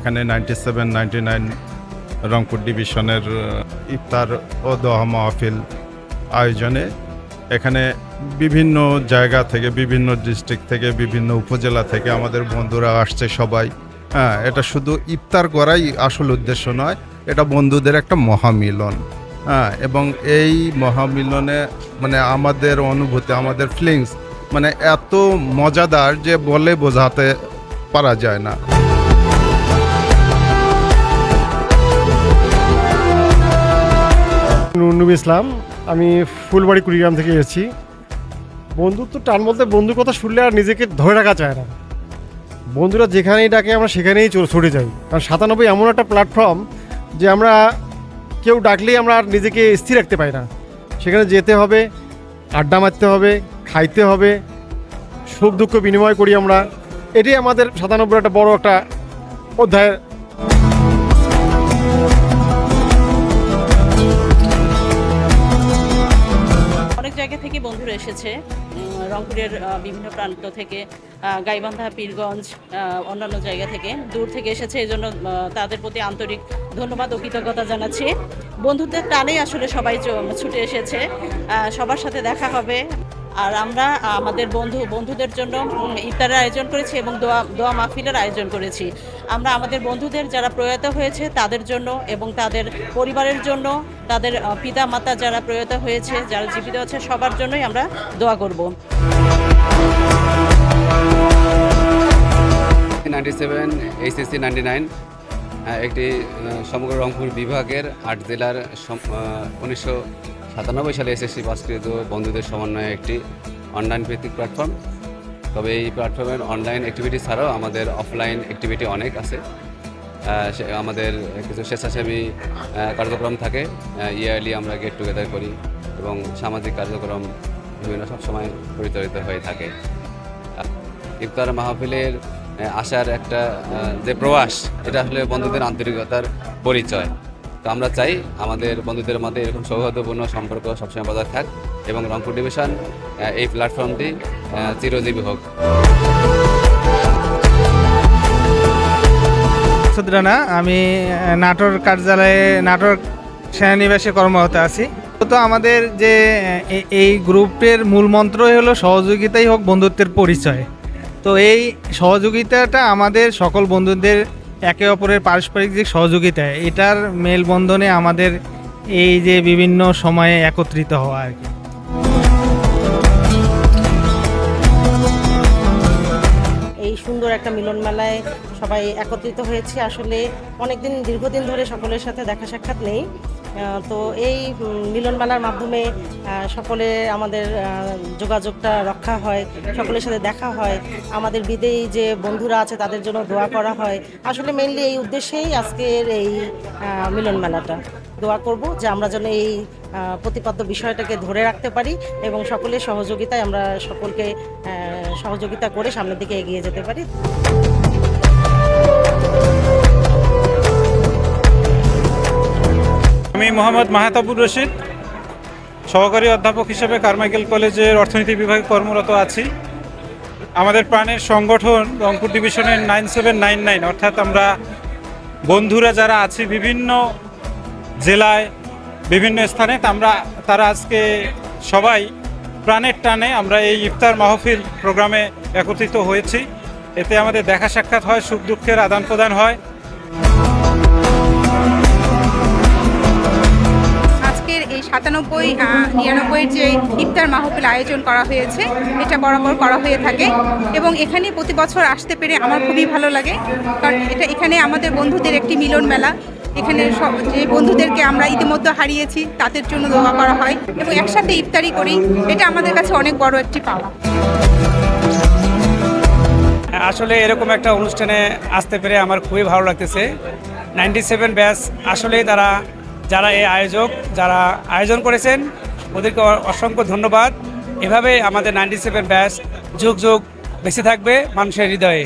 এখানে ninety seven ninety nine Rangpur ডিভিশনের ইফতার ও দোয়া মাহফিল আয়োজনে এখানে বিভিন্ন জায়গা থেকে, বিভিন্ন ডিস্ট্রিক্ট থেকে, বিভিন্ন উপজেলা থেকে আমাদের বন্ধুরা আসছে সবাই। হ্যাঁ এটা শুধু ইফতার করাই আসল উদ্দেশ্য নয়, এটা বন্ধুদের একটা মহামিলন। হ্যাঁ এবং এই মহামিলনে মানে আমাদের অনুভূতি, আমাদের ফিলিংস মানে এত মজাদার যে বলে বোঝাতে পারা যায় না। নুরনবী ইসলাম, আমি ফুলবাড়ি কুড়িগ্রাম থেকে এসেছি। বন্ধুত্ব টান বলতে বন্ধুর কথা শুনলে আর নিজেকে ধরে রাখা যায় না। বন্ধুরা যেখানেই ডাকে আমরা সেখানেই ছুটে যাই। কারণ সাতানব্বই এমন একটা প্ল্যাটফর্ম যে আমরা কেউ ডাকলেই আমরা আর নিজেকে স্থির রাখতে পারি না। সেখানে যেতে হবে, আড্ডা মারতে হবে, খাইতে হবে, সুখ দুঃখ বিনিময় করি আমরা। এটাই আমাদের সাতানব্বই একটা বড় একটা অধ্যায় উম, রংপুরের বিভিন্ন প্রান্ত থেকে গাইবান্ধা পীরগঞ্জ অন্যান্য জায়গা থেকে দূর থেকে এসেছে। এই জন্য তাদের প্রতি আন্তরিক ধন্যবাদ ও কৃতজ্ঞতা জানাচ্ছি। বন্ধুদের টানেই আসলে সবাই ছুটে এসেছে। সবার সাথে দেখা হবে। আর আমরা, আমাদের বন্ধু, বন্ধুদের জন্য ইফতারের আয়োজন করেছি এবং দোয়া দোয়া মাহফিলের আয়োজন করেছি। আমরা আমাদের বন্ধুদের যারা প্রয়াত হয়েছে, তাদের জন্য এবং তাদের পরিবারের জন্য, তাদের পিতা মাতা যারা প্রয়াত হয়েছে, যারা জীবিত আছে, সবার জন্যই আমরা দোয়া করব। Ninety seven HSC ninety nine. একটি সমগ্র রংপুর বিভাগের আট জেলার উনিশশো সাতানব্বই সালে এসএসসি পাসকৃত বন্ধুদের সমন্বয়ে একটি অনলাইন ভিত্তিক প্ল্যাটফর্ম তবে এই প্ল্যাটফর্মের অনলাইন অ্যাক্টিভিটি ছাড়াও আমাদের অফলাইন অ্যাক্টিভিটি অনেক আছে। আমাদের কিছু স্বেচ্ছাসেবী কার্যক্রম থাকে। ইয়ারলি আমরা গেট টুগেদার করি এবং সামাজিক কার্যক্রম বিভিন্ন সবসময় পরিচালিত হয়ে থাকে। ইফতার মাহফিলের আসার একটা যে প্রবাস, এটা আসলে বন্ধুদের আন্তরিকতার পরিচয়। তো আমরা চাই আমাদের বন্ধুদের মধ্যে এরকম সৌহার্দ্যপূর্ণ সম্পর্ক সবসময় বজায় থাক এবং রংপুর ডিভিশন এই প্ল্যাটফর্মটি চিরজীবী হোক। সুদ্রানা, আমি নাটোর কার্যালয়ে, নাটোর সেনানিবাসে কর্মরত আছি। তো আমাদের যে এই গ্রুপের মূল মন্ত্রই হলো সহযোগিতাই হোক বন্ধুত্বের পরিচয়। তো এই সহযোগিতাটা আমাদের সকল বন্ধুদের একে অপরের পারস্পরিক যে সহযোগিতা, এটার মেলবন্ধনে আমাদের এই যে বিভিন্ন সময়ে একত্রিত হওয়া আর কি। এই সুন্দর একটা মিলন মেলায় সবাই একত্রিত হয়েছে। আসলে অনেকদিন, দীর্ঘদিন ধরে সকলের সাথে দেখা সাক্ষাৎ নেই। তো এই উম, মিলন মেলার মাধ্যমে সকলে আমাদের যোগাযোগটা রক্ষা হয় সকলের সাথে দেখা হয়। আমাদের বিদেয়ী যে বন্ধুরা আছে তাদের জন্য দোয়া করা হয়। আসলে মেনলি এই উদ্দেশ্যেই আজকের এই মিলন মেলাটা দোয়া করব যে আমরা যেন এই প্রতিপাদ্য বিষয়টাকে ধরে রাখতে পারি এবং সকলের সহযোগিতায় আমরা সকলকে সহযোগিতা করে সামনের দিকে এগিয়ে যেতে পারি। আমি মোহাম্মদ মাহাতাবুর রশিদ, সহকারী অধ্যাপক হিসেবে কারমাইকেল কলেজের অর্থনীতি বিভাগে কর্মরত আছি। আমাদের প্রাণের সংগঠন রংপুর ডিভিশনের নাইন সেভেন নাইন নাইন, অর্থাৎ আমরা বন্ধুরা যারা আছি বিভিন্ন জেলায়, বিভিন্ন স্থানে আমরা, তারা আজকে সবাই প্রাণের টানে আমরা এই ইফতার মাহফিল প্রোগ্রামে একত্রিত হয়েছি। এতে আমাদের দেখা সাক্ষাৎ হয়, সুখ দুঃখের আদান প্রদান হয়। সাতানব্বই নিরানব্বইয়ের যে ইফতার মাহফিল আয়োজন করা হয়েছে, এটা বরাবর করা হয়ে থাকে এবং এখানে প্রতি বছর আসতে পেরে আমার খুবই ভালো লাগে। কারণ এটা এখানে আমাদের বন্ধুদের একটি মিলন মেলা। এখানে সব, যে বন্ধুদেরকে আমরা ইতিমধ্যে হারিয়েছি, তাদের জন্য দোয়া করা হয় এবং একসাথে ইফতারি করি, এটা আমাদের কাছে অনেক বড় একটি পাওয়া। আসলে এরকম একটা অনুষ্ঠানে আসতে পেরে আমার খুবই ভালো লাগতেছে। নাইনটি সেভেন ব্যাচ আসলে তারা যারা এই আয়োজক, যারা আয়োজন করেছেন, ওদেরকে অসংখ্য ধন্যবাদ। এভাবে আমাদের নাইনটি সেভেন ব্যাস যুগ যুগ বেঁচে থাকবে মানুষের হৃদয়ে।